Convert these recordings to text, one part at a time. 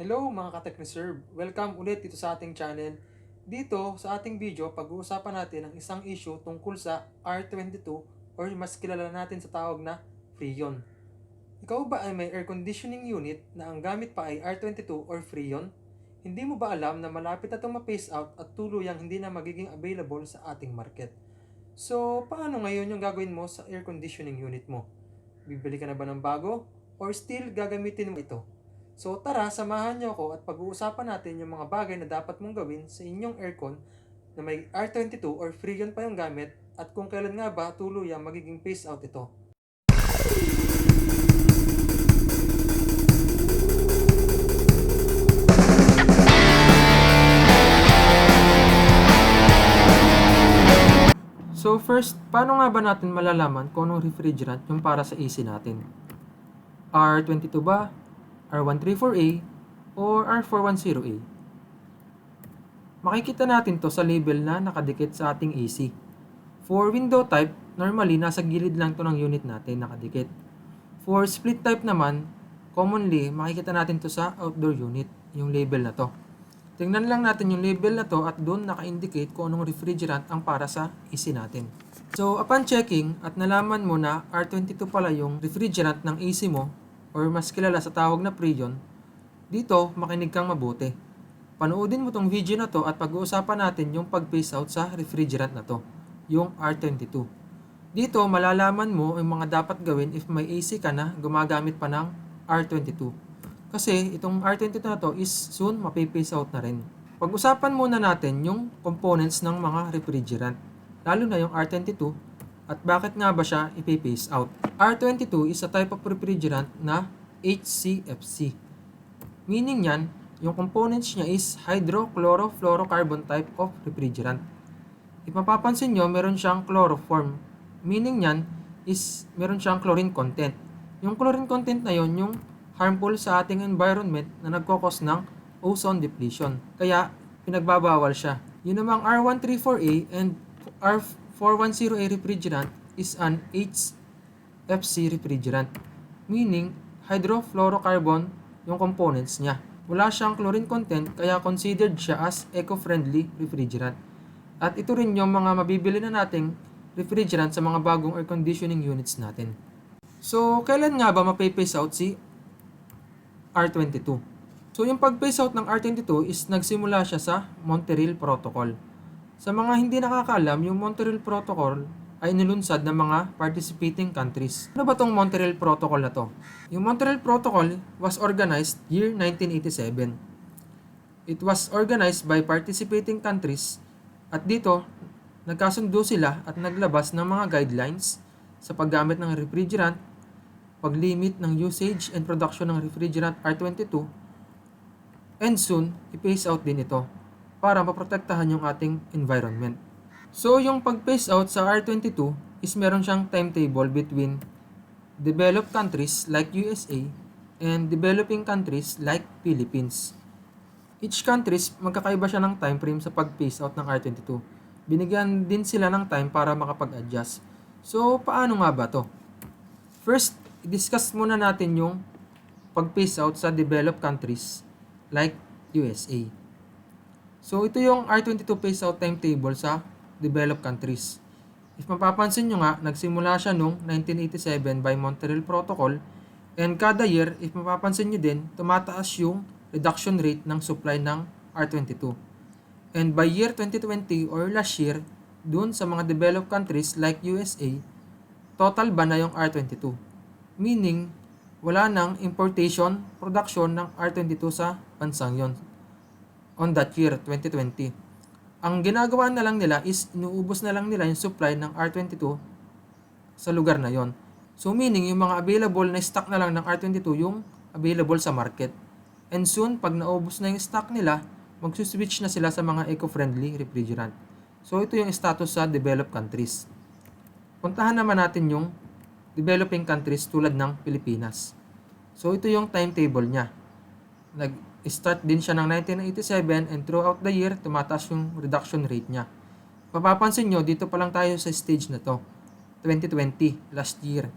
Hello mga Katek Reserve! Welcome ulit dito sa ating channel. Dito sa ating video, pag-uusapan natin ang isang issue tungkol sa R22 or mas kilala natin sa tawag na Freon. Ikaw ba ay may air conditioning unit na ang gamit pa ay R22 or Freon? Hindi mo ba alam na malapit na itong ma-phase out at tuluyang hindi na magiging available sa ating market? So, paano ngayon yung gagawin mo sa air conditioning unit mo? Bibili ka na ba ng bago? Or still gagamitin mo ito? So tara, samahan niyo ako at pag-uusapan natin yung mga bagay na dapat mong gawin sa inyong aircon na may R22 or Freon pa yung gamit at kung kailan nga ba tuluyang magiging phase out ito. So first, paano nga ba natin malalaman kung anong refrigerant yung para sa AC natin? R22 ba? R134A or R410A. Makikita natin to sa label na nakadikit sa ating AC. For window type, normally nasa gilid lang to ng unit natin nakadikit. For split type naman, commonly makikita natin to sa outdoor unit, yung label na to. Tingnan lang natin yung label na to at doon naka-indicate kung anong refrigerant ang para sa AC natin. So, upon checking at nalaman mo na R22 pala yung refrigerant ng AC mo, or mas kilala sa tawag na Freon, dito makinig kang mabuti. Panoodin mo tong video na to at pag-uusapan natin yung pag-phase out sa refrigerant na to, yung R22. Dito malalaman mo yung mga dapat gawin if may AC ka na gumagamit pa ng R22. Kasi itong R22 na to is soon mapiphase out na rin. Pag-usapan muna natin yung components ng mga refrigerant, lalo na yung R22 at bakit nga ba siya ipiphase out. R22 is a type of refrigerant na HCFC. Meaning yan, yung components niya is hydrochlorofluorocarbon type of refrigerant. If mapapansin nyo, meron siyang chloroform. Meaning yan is meron siyang chlorine content. Yung chlorine content na yon yung harmful sa ating environment na nagkokos ng ozone depletion. Kaya, pinagbabawal siya. Yun namang R134A and R410A refrigerant is an HFC refrigerant. Meaning, hydrofluorocarbon yung components niya. Wala siyang chlorine content kaya considered siya as eco-friendly refrigerant. At ito rin yung mga mabibili na nating refrigerant sa mga bagong air conditioning units natin. So, kailan nga ba mapipace out si R22. So yung pag-phase out ng R22 is nagsimula siya sa Montreal Protocol. Sa mga hindi nakakaalam, yung Montreal Protocol ay nilunsad ng mga participating countries. Ano ba tong Montreal Protocol na to? Yung Montreal Protocol was organized year 1987. It was organized by participating countries at dito nagkasundo sila at naglabas ng mga guidelines sa paggamit ng refrigerant pag-limit ng usage and production ng refrigerant R22, and soon, i-phase out din ito para maprotektahan yung ating environment. So, yung pag-phase out sa R22 is meron siyang timetable between developed countries like USA and developing countries like Philippines. Each countries, magkakaiba siya ng time frame sa pag-phase out ng R22. Binigyan din sila ng time para makapag-adjust. So, paano nga ba to? First, i-discuss muna natin yung pag-phase out sa developed countries like USA. So, ito yung R22 phase out timetable sa developed countries. If mapapansin nyo nga, nagsimula siya noong 1987 by Montreal Protocol and kada year, if mapapansin nyo din, tumataas yung reduction rate ng supply ng R22. And by year 2020 or last year, dun sa mga developed countries like USA, total ba na yung R22? Meaning, wala nang importation, production ng R22 sa bansang yon on that year, 2020. Ang ginagawa na lang nila is inuubos na lang nila yung supply ng R22 sa lugar na yon. So meaning, yung mga available na stock na lang ng R22 yung available sa market. And soon, pag naubos na yung stock nila, magsuswitch na sila sa mga eco-friendly refrigerant. So ito yung status sa developed countries. Puntahan naman natin yung developing countries tulad ng Pilipinas. So ito yung timetable niya. Nag-start din siya ng 1987 and throughout the year, tumataas yung reduction rate niya. Papapansin nyo, dito pa lang tayo sa stage na to. 2020, last year.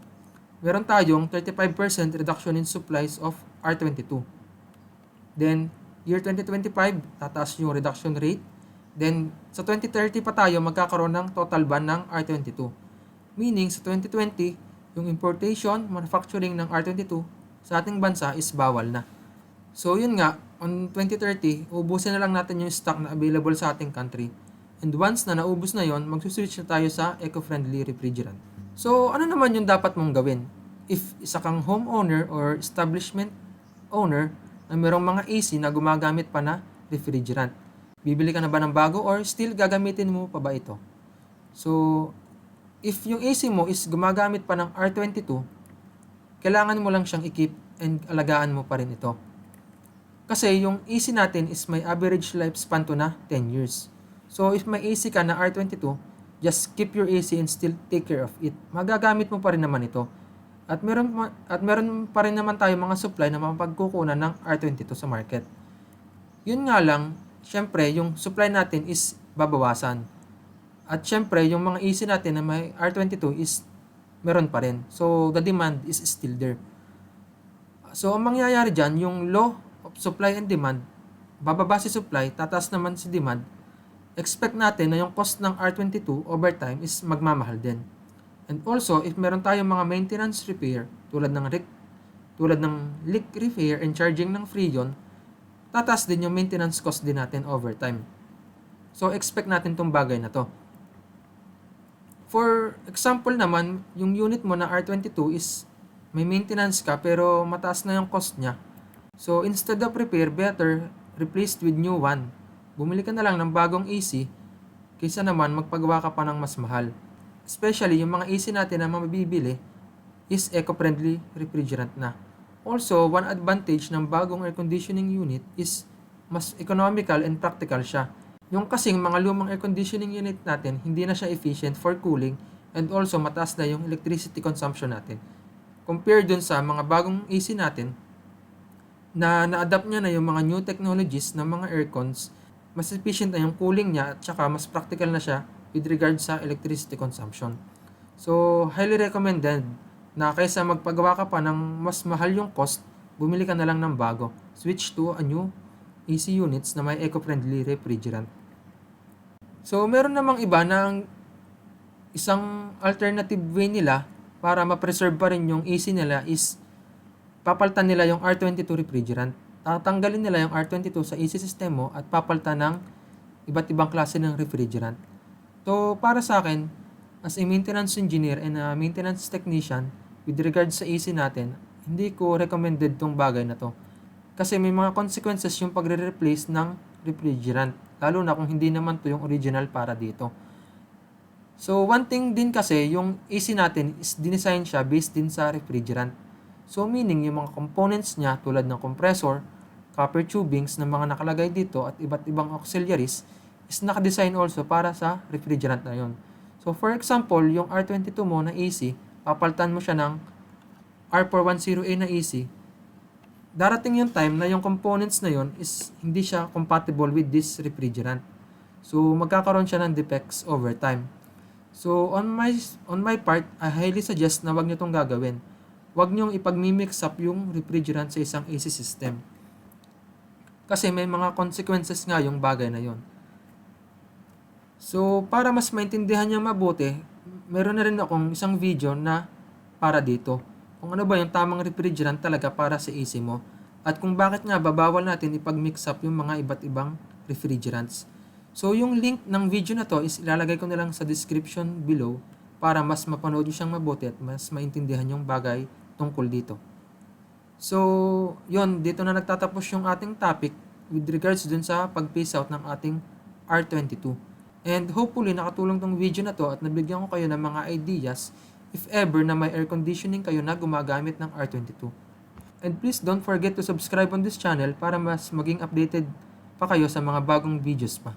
Meron tayong 35% reduction in supplies of R22. Then, year 2025, tataas yung reduction rate. Then, sa 2030 pa tayo magkakaroon ng total ban ng R22. Meaning, sa 2020, yung importation, manufacturing ng R22 sa ating bansa is bawal na. So, yun nga, on 2030, ubusin na lang natin yung stock na available sa ating country. And once na naubos na yon, magsuswitch na tayo sa eco-friendly refrigerant. So, ano naman yung dapat mong gawin? If isa kang homeowner or establishment owner na mayroong mga AC na gumagamit pa na refrigerant. Bibili ka na ba ng bago or still gagamitin mo pa ba ito? So, if yung AC mo is gumagamit pa ng R22, kailangan mo lang siyang i-keep and alagaan mo pa rin ito. Kasi yung AC natin is may average lifespan to na 10 years. So, if may AC ka na R22, just keep your AC and still take care of it. Magagamit mo pa rin naman ito. At meron, at meron pa rin naman tayo mga supply na mapagkukunan ng R22 sa market. Yun nga lang, syempre, yung supply natin is babawasan. At syempre, yung mga AC natin na may R22 is meron pa rin. So, the demand is still there. So, ang mangyayari dyan, yung of supply and demand, bababa si supply, tataas naman si demand, expect natin na yung cost ng R22 over time is magmamahal din. And also, if meron tayong mga maintenance repair, tulad ng RIC, tulad ng leak repair and charging ng Freon, tataas din yung maintenance cost din natin over time. So, expect natin tong bagay na to. For example naman, yung unit mo na R22 is may maintenance ka pero mataas na yung cost niya. So, instead of repair, better replaced with new one. Bumili ka na lang ng bagong AC kaysa naman magpagawa ka pa ng mas mahal. Especially yung mga AC natin na mabibili is eco-friendly refrigerant na. Also, one advantage ng bagong air conditioning unit is mas economical and practical siya. Yung kasing mga lumang air conditioning unit natin, hindi na siya efficient for cooling and also mataas na yung electricity consumption natin. Compare dun sa mga bagong AC natin na na-adapt niya na yung mga new technologies ng mga aircons, mas efficient na yung cooling niya at saka mas practical na siya with regard sa electricity consumption. So, highly recommended na kaysa magpagawa ka pa ng mas mahal yung cost, bumili ka na lang ng bago. Switch to a new AC units na may eco-friendly refrigerant. So, meron namang iba na ang isang alternative way nila para ma-preserve pa rin yung AC nila is papalitan nila yung R22 refrigerant. Tatanggalin nila yung R22 sa AC system mo at papalitan ng iba't ibang klase ng refrigerant. So, para sa akin, as a maintenance engineer and a maintenance technician, with regards sa AC natin, hindi ko recommended tong bagay na to. Kasi may mga consequences yung pagre-replace ng refrigerant. Lalo na kung hindi naman to yung original para dito. So, one thing din kasi, yung AC natin is dinesign siya based din sa refrigerant. So, meaning yung mga components niya tulad ng compressor, copper tubings na mga nakalagay dito at iba't ibang auxiliaries is nakadesign also para sa refrigerant na yon. So, for example, yung R22 mo na AC, papalitan mo siya ng R410A na AC, darating yung time na yung components na yon is hindi siya compatible with this refrigerant. So, magkakaroon siya ng defects over time. So, on my on my part, I highly suggest na wag niyo tong gagawin. Wag niyo ipag-mix up yung refrigerant sa isang AC system. Kasi may mga consequences nga yung bagay na yon. So, para mas maintindihan niyo mabuti, meron na rin akong isang video na para dito. Kung ano ba yung tamang refrigerant talaga para sa AC mo at kung bakit nga babawal natin ipag-mix up yung mga iba't ibang refrigerants. So, yung link ng video na to is ilalagay ko na lang sa description below para mas mapanood nyo siyang mabuti at mas maintindihan yung bagay tungkol dito. So, yon dito na nagtatapos yung ating topic with regards dun sa pag-phase out ng ating R22. And hopefully nakatulong tong video na to at nabigyan ko kayo ng mga ideas if ever na may air conditioning kayo na gumagamit ng R22. And please don't forget to subscribe on this channel para mas maging updated pa kayo sa mga bagong videos pa.